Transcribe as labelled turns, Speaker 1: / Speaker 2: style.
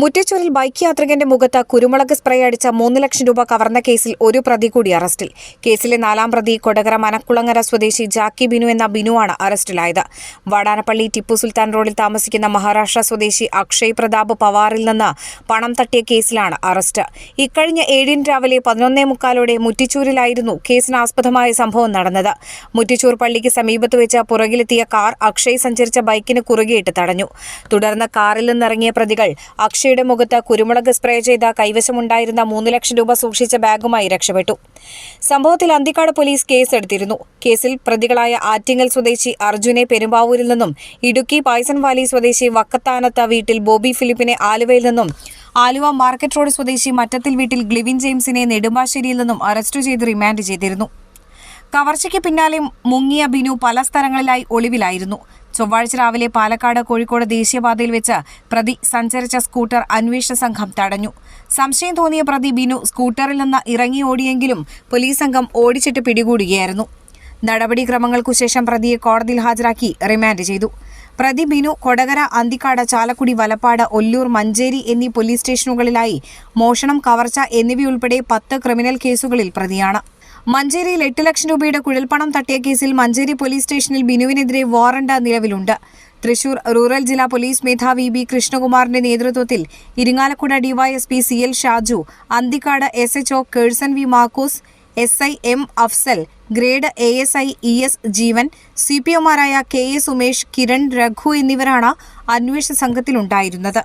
Speaker 1: മുറ്റച്ചൂരിൽ bike യാത്രികന്റെ മുഖത്ത് കുരുമുളക് spray അടിച്ച മൂന്ന് ലക്ഷം രൂപ കവർന്ന കേസിൽ ഒരു പ്രതി കൂടി അറസ്റ്റിൽ. കേസിലെ നാലാം പ്രതി കൊടകര മനക്കുളങ്ങര സ്വദേശി ജാക്കി ബിനു എന്ന ബിനുവാണ് അറസ്റ്റിലായത്. വാടാനപ്പള്ളി ടിപ്പു സുൽത്താൻ റോഡിൽ താമസിക്കുന്ന മഹാരാഷ്ട്ര സ്വദേശി അക്ഷയ് പ്രതാപ് പവാറിൽ നിന്ന് പണം തട്ടിയ കേസിലാണ് അറസ്റ്റ്. ഇക്കഴിഞ്ഞ ഏഴിന് രാവിലെ പതിനൊന്നേ മുക്കാലോടെ മുറ്റിച്ചൂരിലായിരുന്നു കേസിനാസ്പദമായ സംഭവം നടന്നത്. മുറ്റിച്ചൂർ പള്ളിക്ക് സമീപത്ത് വെച്ച് പുറകിലെത്തിയ കാർ അക്ഷയ് സഞ്ചരിച്ച ബൈക്കിന് കുറുകെയിട്ട് തടഞ്ഞു. തുടർന്ന് കാറിൽ നിന്നിറങ്ങിയ പ്രതികൾ അക്ഷയുടെ മുഖത്ത് കുരുമുളക് സ്പ്രേ ചെയ്ത കൈവശമുണ്ടായിരുന്ന മൂന്ന് ലക്ഷം രൂപ സൂക്ഷിച്ച ബാഗുമായി രക്ഷപ്പെട്ടു. സംഭവത്തിൽ അന്തിക്കാട് പോലീസ് കേസെടുത്തിരുന്നു. കേസിൽ പ്രതികളായ ആറ്റിങ്ങൽ സ്വദേശി അർജുനെ പെരുമ്പാവൂരിൽ നിന്നും ഇടുക്കി പായ്സൺ വാലി സ്വദേശി വക്കത്താനത്ത വീട്ടിൽ ബോബി ഫിലിപ്പിനെ ആലുവയിൽ നിന്നും ആലുവ മാർക്കറ്റ് റോഡ് സ്വദേശി മറ്റത്തിൽ വീട്ടിൽ ഗ്ലിവിൻ ജെയിംസിനെ നെടുമ്പാശ്ശേരിയിൽ നിന്നും അറസ്റ്റ് ചെയ്ത് റിമാൻഡ് ചെയ്തിരുന്നു. കവർച്ചയ്ക്ക് പിന്നാലെ മുങ്ങിയ ബിനു പല സ്ഥലങ്ങളിലായി ഒളിവിലായിരുന്നു. ചൊവ്വാഴ്ച രാവിലെ പാലക്കാട് കോഴിക്കോട് ദേശീയപാതയിൽ വെച്ച് പ്രതി സഞ്ചരിച്ച സ്കൂട്ടർ അന്വേഷണ സംഘം തടഞ്ഞു. സംശയം തോന്നിയ പ്രതി ബിനു സ്കൂട്ടറിൽ നിന്ന് ഇറങ്ങി ഓടിയെങ്കിലും പോലീസ് സംഘം ഓടിച്ചിട്ട് പിടികൂടുകയായിരുന്നു. നടപടിക്രമങ്ങൾക്കു ശേഷം പ്രതിയെ കോടതിയിൽ ഹാജരാക്കി റിമാൻഡ് ചെയ്തു. പ്രതി ബിനു കൊടകര അന്തിക്കാട് ചാലക്കുടി വലപ്പാട് ഒല്ലൂർ മഞ്ചേരി എന്നീ പോലീസ് സ്റ്റേഷനുകളിലായി മോഷണം കവർച്ച എന്നിവയുൾപ്പെടെ പത്ത് ക്രിമിനൽ കേസുകളിൽ പ്രതിയാണ്. മഞ്ചേരിയിൽ എട്ട് ലക്ഷം രൂപയുടെ കുഴൽപ്പണം തട്ടിയ കേസിൽ മഞ്ചേരി പോലീസ് സ്റ്റേഷനിൽ ബിനുവിനെതിരെ വാറണ്ട് നിലവിലുണ്ട്. തൃശൂർ റൂറൽ ജില്ലാ പോലീസ് മേധാവി ബി കൃഷ്ണകുമാറിന്റെ നേതൃത്വത്തിൽ Irinjalakuda DYSP C L Shaju Anthikkad S H O Kerson V Markose S I M Afzal grade A S I E S Jeevan C P ഒമാരായ K A Sumesh Kiran Raghu എന്നിവരാണ് അന്വേഷണ സംഘത്തിലുണ്ടായിരുന്നത്.